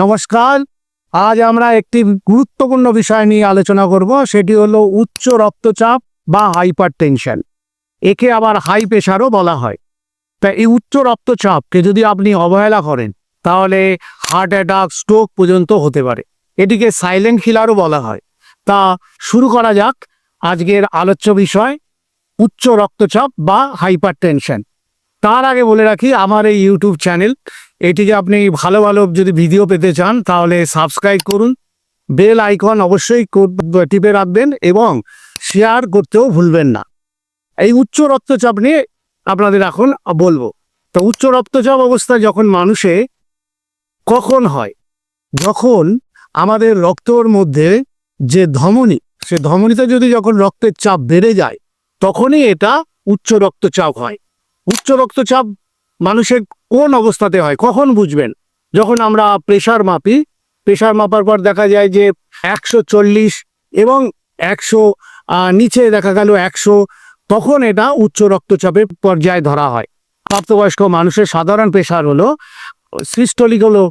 নমস্কার। আজ আমরা একটি গুরুত্বপূর্ণ বিষয় নিয়ে আলোচনা করব, সেটি হলো উচ্চ রক্তচাপ বা হাইপার টেনশন একে আবার হাই প্রেশারও বলা হয়। তা এই উচ্চ রক্তচাপকে যদি আপনি অবহেলা করেন, তাহলে হার্ট অ্যাটাক, স্ট্রোক পর্যন্ত হতে পারে। এটিকে সাইলেন্ট কিলারও বলা হয়। তা শুরু করা যাক আজকের আলোচ্য বিষয়, উচ্চ রক্তচাপ বা হাইপার টেনশন তার আগে বলে রাখি, আমার এই ইউটিউব চ্যানেল এটিকে আপনি ভালো ভালো যদি ভিডিও পেতে চান, তাহলে সাবস্ক্রাইব করুন। বেল আইকন অবশ্যই টিপে রাখবেন এবং শেয়ার করতেও ভুলবেন না। এই উচ্চ রক্তচাপ নিয়ে আপনাদের এখন বলব। তো উচ্চ রক্তচাপ অবস্থা যখন মানুষে কখন হয়? যখন আমাদের রক্তর মধ্যে যে ধমনী, সে ধমনীতে যদি যখন রক্তের চাপ বেড়ে যায়, তখনই এটা উচ্চ রক্তচাপ হয়। উচ্চ রক্তচাপ মানুষের কোন অবস্থাতে হয়, কখন বুঝবেন? যখন আমরা প্রেশার মাপি প্রেশার মাপার পর দেখা যায় যে একশো চল্লিশ এবং একশো নিচে দেখা গেল একশো, তখন এটা উচ্চ রক্তচাপের পর্যায়ে ধরা হয়। প্রাপ্তবয়স্ক মানুষের সাধারণ প্রেশার হলো সিস্টোলিক হলো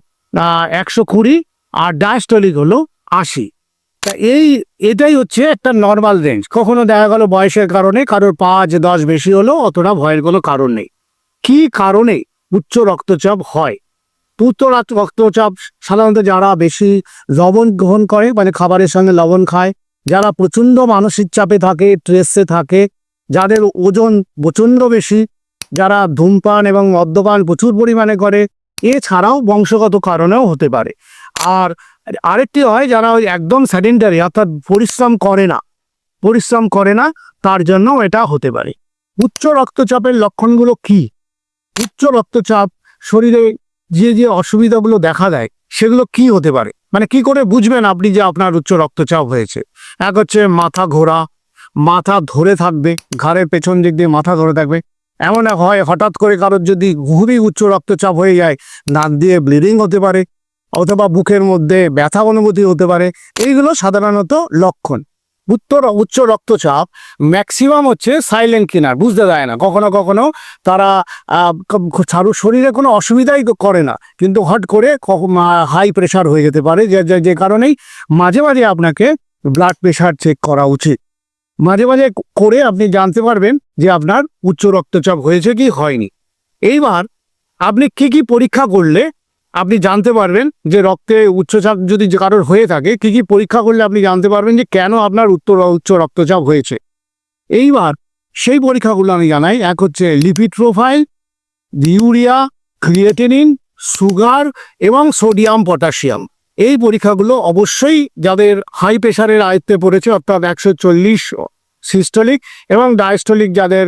একশো কুড়ি আর ডায়াস্টোলিক হলো আশি। তা এই, এটাই হচ্ছে একটা নর্মাল রেঞ্জ কখনো দেখা গেল বয়সের কারণে কারোর পাঁচ দশ বেশি হলো, অতটা ভয়ের কোনো কারণ নেই। কি কারণে উচ্চ রক্তচাপ হয়? উচ্চ রক্তচাপ সাধারণত যারা বেশি লবণ গ্রহণ করে মানে খাবারের সঙ্গে লবণ খায়, যারা প্রচণ্ড মানসিক চাপে থাকে স্ট্রেসে থাকে, যাদের ওজন প্রচণ্ড বেশি, যারা ধূমপান এবং মদ্যপান প্রচুর পরিমাণে করে, এছাড়াও বংশগত কারণেও হতে পারে। আর আরেকটি হয় যারা ওই একদম স্যাডেন্টারি অর্থাৎ পরিশ্রম করে না। পরিশ্রম করে না, তার জন্য এটা হতে পারে। উচ্চ রক্তচাপের লক্ষণগুলো কি? উচ্চ রক্তচাপ, শরীরে যে যে অসুবিধাগুলো দেখা দেয়, সেগুলো কি হতে পারে? মানে কি করে বুঝবেন আপনি যে আপনার উচ্চ রক্তচাপ হয়েছে? এক হচ্ছে মাথা ঘোরা, মাথা ধরে থাকবে, ঘাড়ের পেছন দিক দিয়ে মাথা ধরে থাকবে। এমন এক হয়, হঠাৎ করে কারোর যদি খুবই উচ্চ রক্তচাপ হয়ে যায়, নাক দিয়ে ব্লিডিং হতে পারে অথবা বুকের মধ্যে ব্যথা অনুভূতি হতে পারে। এইগুলো সাধারণত লক্ষণ। উত্তর, উচ্চ রক্তচাপ ম্যাক্সিমাম হচ্ছে সাইলেন্ট কিনার বুঝতে দেয় না। কখনো কখনো তারা ছাড়ু, শরীরে কোনো অসুবিধাই করে না। কিন্তু হট করে হাই প্রেশার হয়ে যেতে পারে। যে কারণেই মাঝে মাঝে আপনাকে ব্লাড প্রেশার চেক করা উচিত। মাঝে মাঝে করে আপনি জানতে পারবেন যে আপনার উচ্চ রক্তচাপ হয়েছে কি হয়নি। এইবার আপনি কি কি পরীক্ষা করলে আপনি জানতে পারবেন যে রক্তে উচ্চচাপ যদি কারোর হয়ে থাকে, কি কি পরীক্ষা করলে আপনি জানতে পারবেন যে কেন আপনার উত্তর উচ্চ রক্তচাপ হয়েছে। এইবার সেই পরীক্ষাগুলো আমি জানাই। এক হচ্ছে lipid profile urea creatinine sugar এবং সোডিয়াম পটাশিয়াম এই পরীক্ষাগুলো অবশ্যই যাদের হাই প্রেশারের আয়ত্তে পড়েছে, অর্থাৎ একশো চল্লিশ সিস্টোলিক এবং ডায়াস্টোলিক যাদের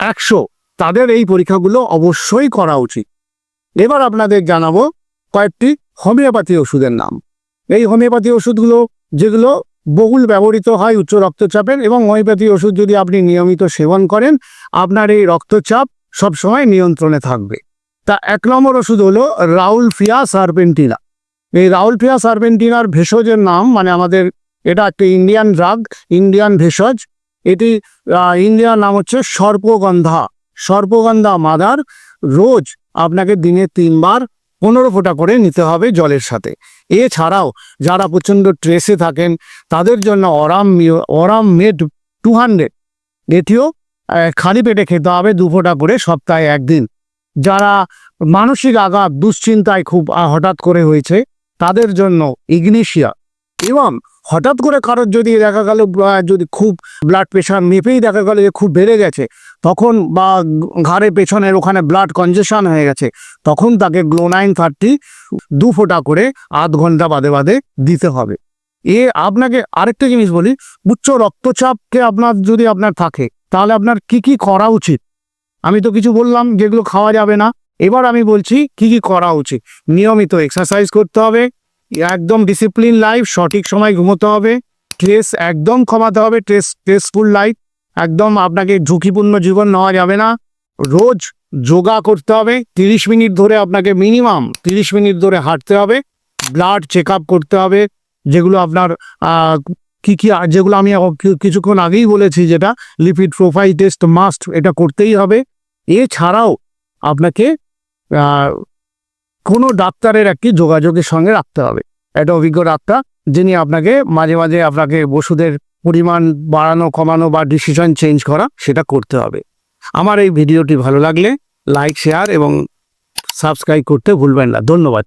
একশো, তাদের এই পরীক্ষাগুলো অবশ্যই করা উচিত। এবার আপনাদের জানাব কয়েকটি হোমিওপ্যাথি ওষুধের নাম। এই হোমিওপ্যাথি ওষুধগুলো যেগুলো বহুল ব্যবহৃত হয় উচ্চ রক্তচাপের এবং হোমিওপ্যাথি ওষুধ যদি আপনি নিয়মিত সেবন করেন আপনার এই রক্তচাপ সবসময় নিয়ন্ত্রণে থাকবে। তা এক নম্বর ওষুধ হলো রাউল ফিয়া সার্পেন্টিনা। এই রাউল ফিয়া সার্পেন্টিনার ভেষজের নাম মানে আমাদের এটা একটা ইন্ডিয়ান ড্রাগ ইন্ডিয়ান ভেষজ। এটি আহ, ইন্ডিয়ান নাম হচ্ছে সর্পগন্ধা। সর্পগন্ধা মাদার রোজ আপনাকে দিনে তিনবার পনেরো ফোঁটা করে নিতে হবে জলের সাথে। এছাড়াও যারা প্রচণ্ড ট্রেসে থাকেন, তাদের জন্য aurum aurum made two hundred এটিও খালি পেটে খেতে হবে দু ফোঁটা করে সপ্তাহে একদিন। যারা মানসিক আঘাত, দুশ্চিন্তায় খুব হঠাৎ করে হয়েছে, তাদের জন্য ইগনেশিয়া এবং হঠাৎ করে কারোর যদি দেখা গেল যদি খুব ব্লাড প্রেশার মেপেই দেখা গেল যে খুব বেড়ে গেছে, তখন বা ঘাড়ের পেছনের ওখানে ব্লাড কনজেশন হয়ে গেছে, তখন তাকে গ্লোনাইন থার্টি দু ফোঁটা করে আধ ঘণ্টা বাদে বাদে দিতে হবে। এ আপনাকে আরেকটা জিনিস বলি, উচ্চ রক্তচাপকে আপনার যদি আপনার থাকে, তাহলে আপনার কি কি করা উচিত? আমি তো কিছু বললাম যেগুলো খাওয়া যাবে না। এবার আমি বলছি কি কি করা উচিত? নিয়মিত এক্সারসাইজ করতে হবে একদম ডিসিপ্লিন লাইফ সঠিক সময় ঘুমোতে হবে স্ট্রেস একদম কমাতে হবে স্ট্রেস স্ট্রেসফুল লাইফ একদম আপনাকে ঝুঁকিপূর্ণ জীবন নেওয়া যাবে না। রোজ যোগা করতে হবে, তিরিশ মিনিট ধরে আপনাকে মিনিমাম তিরিশ মিনিট ধরে হাঁটতে হবে ব্লাড চেক করতে হবে, যেগুলো আপনার কি কি, যেগুলো আমি কিছুক্ষণ আগেই বলেছি যেটা লিপিড প্রোফাইল টেস্ট মাস্ট এটা করতেই হবে। এছাড়াও আপনাকে কোনো ডাক্তারের একটি যোগাযোগের সঙ্গে রাখতে হবে। একটা অভিজ্ঞ ডাক্তার যিনি আপনাকে মাঝে মাঝে আপনাকে ওষুধের পরিমাণ বাড়ানো, কমানো বা ডিসিশন চেঞ্জ করা সেটা করতে হবে। আমার এই ভিডিওটি ভালো লাগলে লাইক শেয়ার এবং সাবস্ক্রাইব করতে ভুলবেন না। ধন্যবাদ।